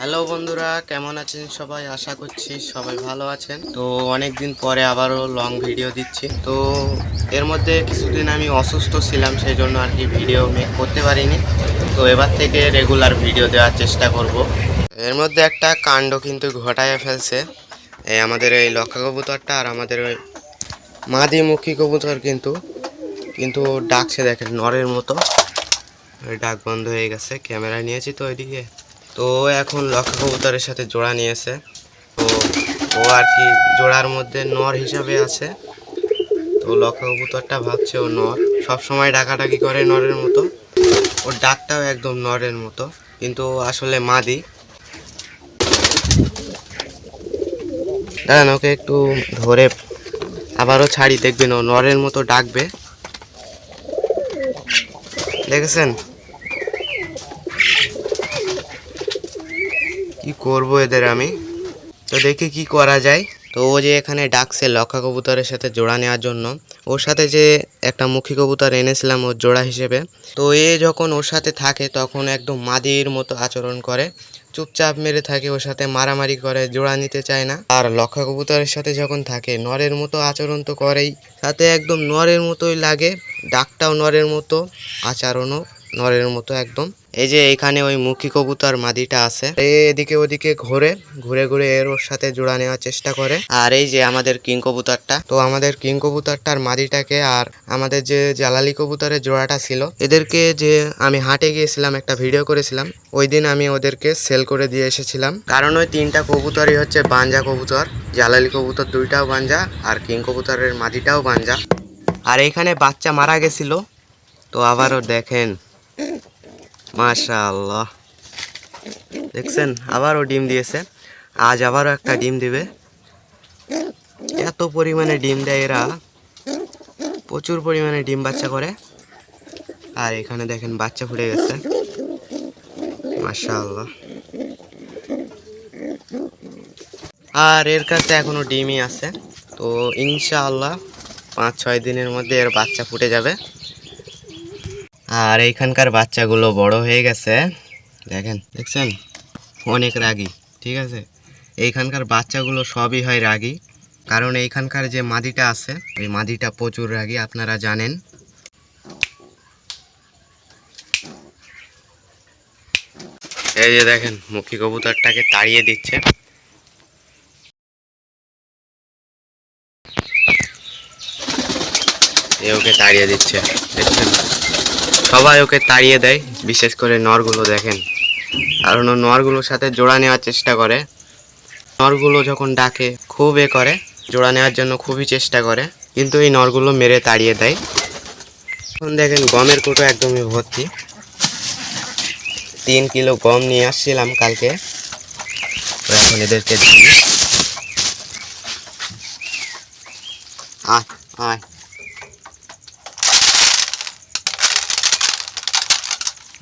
Hello বন্ধুরা, কেমন আছেন সবাই? আশা করছি সবাই ভালো আছেন। তো অনেক দিন পরে আবারও লং ভিডিও দিচ্ছি। তো এর মধ্যে কিছুদিন আমি অসুস্থ ছিলাম সেই জন্য আর কি ভিডিও মেক করতে পারিনি। তো এবার থেকে রেগুলার ভিডিও দেওয়ার চেষ্টা করব। এর মধ্যে একটা কাণ্ড কিন্তু ঘটায় ফেলছে। এই আমাদের এই লক্ষা কবুতরটা আর আমাদের ওই মাদিমুখী কবুতর কিন্তু কিন্তু ডাকছে দেখেন নরের মতো। ওই ডাক বন্ধ হয়ে গেছে ক্যামেরা নিয়েছি তো ওইদিকে। তো এখন লক্ষা কবুতরের সাথে জোড়া নিয়েছে। তো ও আর কি জোড়ার মধ্যে নর হিসাবে আছে। তো লক্ষা কবুতরটা ভাবছে ও নর। সব সময় ডাকাডাকি করে নরের মতো। ওর ডাকটাও একদম নরের মতো। কিন্তু আসলে মাদি। দাঁড়ান, ওকে একটু ধরে আবারও ছাড়ি দেখবেন। ও নরের মতো ডাকবে। দেখেছেন? কি করব এদের আমি? তো দেখি কি করা যায়। তো ও যে এখানে ডাকছে লক্ষা কবুতরের সাথে জোড়া নেওয়ার জন্য, ওর সাথে যে একটা মুখী কবুতর এনেছিলাম ওর জোড়া হিসেবে, তো এ যখন ওর সাথে থাকে তখন একদম মাদির মতো আচরণ করে, চুপচাপ মেরে থাকে, ওর সাথে মারামারি করে, জোড়া নিতে চায় না। আর লক্ষা কবুতরের সাথে যখন থাকে, নরের মতো আচরণ তো করেই সাথে একদম নরের মতোই লাগে, ডাকটাও নরের মতো, আচরণও নরের মতো একদম। এই যে এখানে ওই মুখী কবুতর মাদিটা আছে। এদিকে ওদিকে ঘুরে ঘুরে ঘুরে এর ওর সাথে জোড়া নেওয়ার চেষ্টা করে। আর এই যে আমাদের কিং কবুতরটা, তো আমাদের কিং কবুতরটার মাদিটাকে আর আমাদের যে জালালি কবুতরের জোড়াটা ছিল, এদেরকে যে আমি হাটে গিয়েছিলাম, একটা ভিডিও করেছিলাম, ওই দিন আমি ওদেরকে সেল করে দিয়ে এসেছিলাম। কারণ ওই তিনটা কবুতরই হচ্ছে বাঞ্জা কবুতর, জালালি কবুতর দুইটাও বাঞ্জা আর কিং কবুতরের মাদিটাও বাঞ্জা। আর এইখানে বাচ্চা মারা গেছিল, তো আবারও দেখেন। মাশাআল্লাহ। দেখছেন, আবারও ডিম দিয়েছে। আজ আবারও একটা ডিম দিবে। এত পরিমাণে ডিম দেয় এরা। প্রচুর পরিমাণে ডিম বাচ্চা করে। আর এখানে দেখেন, বাচ্চা ফুটে গেছে। মাশাআল্লাহ। আর এর কাছে এখনও ডিমই আছে। তো ইনশাআল্লাহ পাঁচ ছয় দিনের মধ্যে এর বাচ্চা ফুটে যাবে। আর এইখানকার বাচ্চাগুলো বড় হয়ে গেছে। দেখেন, দেখছেন? অনেক রাগী, ঠিক আছে? এইখানকার বাচ্চাগুলো সবই হয় রাগী, কারণ এইখানকার যে মাদিটা আছে, ওই মাদিটা প্রচুর রাগী, আপনারা জানেন। এই যে দেখেন, মুখী কবুতরটাকে তাড়িয়ে দিচ্ছে। এ ওকে তাড়িয়ে দিচ্ছে, দেখছেন? সবাই ওকে তাড়িয়ে দেয়, বিশেষ করে নরগুলো দেখেন। কারণ ও নরগুলোর সাথে জোড়া নেওয়ার চেষ্টা করে। নরগুলো যখন ডাকে, খুব এ করে, জোড়া নেওয়ার জন্য খুবই চেষ্টা করে, কিন্তু এই নরগুলো মেরে তাড়িয়ে দেয়। এখন দেখেন গমের কোটো একদমই ভর্তি। তিন কিলো গম নিয়ে আসছিলাম কালকে। এখন এদেরকে দিই। আয় আয়।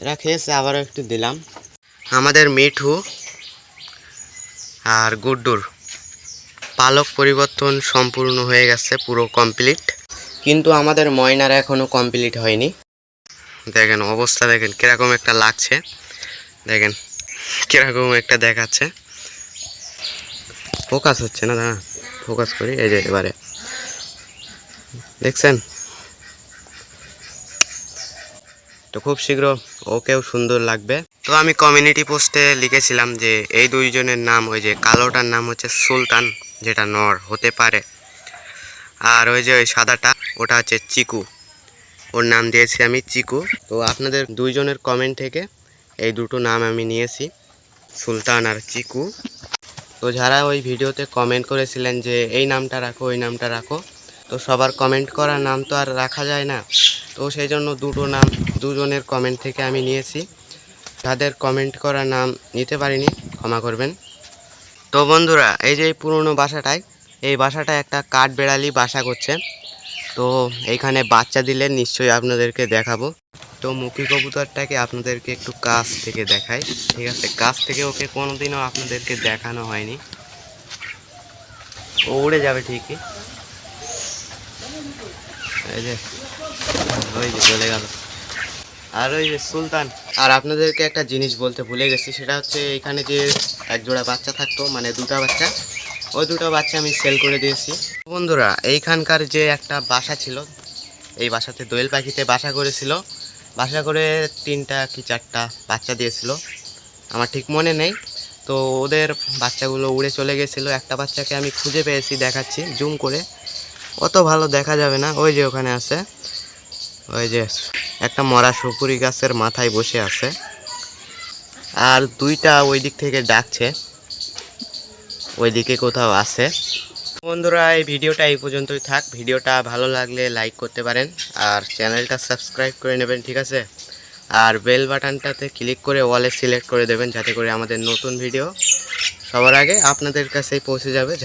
এরা খেয়েছে, আবারও একটু দিলাম। আমাদের মিঠু আর গুড্ডুর পালক পরিবর্তন সম্পূর্ণ হয়ে গেছে, পুরো কমপ্লিট কিন্তু আমাদের ময়নার এখনও কমপ্লিট হয়নি। দেখেন, অবস্থা দেখেন, কীরকম একটা লাগছে। দেখেন, কীরকম একটা দেখাচ্ছে। ফোকাস হচ্ছে না দাঁড়া ফোকাস করি, এই যে এবারে। দেখছেন? তো খুব শীঘ্র ওকেও সুন্দর লাগবে। তো আমি কমিউনিটি পোস্টে লিখেছিলাম যে, এই দুইজনের নাম ওই যে কালোটার নাম হচ্ছে সুলতান, যেটা নর, হতে পারে। আর ওই যে ওই সাদাটা, ওটা হচ্ছে চিকু। ওর নাম দিয়েছি আমি চিকু। তো আপনাদের দুইজনের কমেন্ট থেকে এই দুটো নাম আমি নিয়েছি, সুলতান আর চিকু। তো যারা ওই ভিডিওতে কমেন্ট করেছিলেন যে, এই নামটা রাখো, ওই নামটা রাখো, তো সবার কমেন্ট করা নাম তো আর রাখা যায় না। তো সেই জন্য দুটো নাম দুজনের কমেন্ট থেকে আমি নিয়েছি। যাদের কমেন্ট করা নাম নিতে পারিনি, ক্ষমা করবেন। তো বন্ধুরা, এই যে পুরনো বাসাটায়, এই বাসাটায় একটা কাঠ বেড়ালি বাসা করছে। তো এইখানে বাচ্চা দিলে নিশ্চয়ই আপনাদেরকে দেখাবো। তো মুখী কবুতরটাকে আপনাদেরকে একটু কাছ থেকে দেখাই। ঠিক আছে, কাছ থেকে ওকে কোনোদিনও আপনাদেরকে দেখানো হয়নি। ও উড়ে যাবে ঠিকই। এই যে, ওই যে চলে গেল। আর ওই যে সুলতান। আর আপনাদেরকে একটা জিনিস বলতে ভুলে গেছি, সেটা হচ্ছে এখানে যে এক জোড়া বাচ্চা থাকতো মানে দুটো বাচ্চা, ওই দুটো বাচ্চা আমি সেল করে দিয়েছি। বন্ধুরা, এইখানকার যে একটা বাসা ছিল, এই বাসাতে দোয়েল পাখিতে বাসা করেছিল। বাসা করে তিনটা কি চারটা বাচ্চা দিয়েছিল। আমার ঠিক মনে নেই। তো ওদের বাচ্চাগুলো উড়ে চলে গেছিল। একটা বাচ্চাকে আমি খুঁজে পেয়েছি, দেখাচ্ছি, জুম করে। অত ভালো দেখা যাবে না। ওই যে ওখানে আছে। ওই যে একটা মরা সুপুরি গাছের মাথায় বসে আছে। আর দুইটা ওই দিক থেকে ডাকছে। ওইদিকে কোথাও আছে। বন্ধুরা, এই ভিডিওটা এই পর্যন্তই থাক। ভিডিওটা ভালো লাগলে লাইক করতে পারেন। আর চ্যানেলটা সাবস্ক্রাইব করে নেবেন, ঠিক আছে? আর বেল বাটনটাতে ক্লিক করে ওয়ালে সিলেক্ট করে দেবেন, যাতে করে আমাদের নতুন ভিডিও সবার আগে আপনাদের কাছেই পৌঁছে যাবে।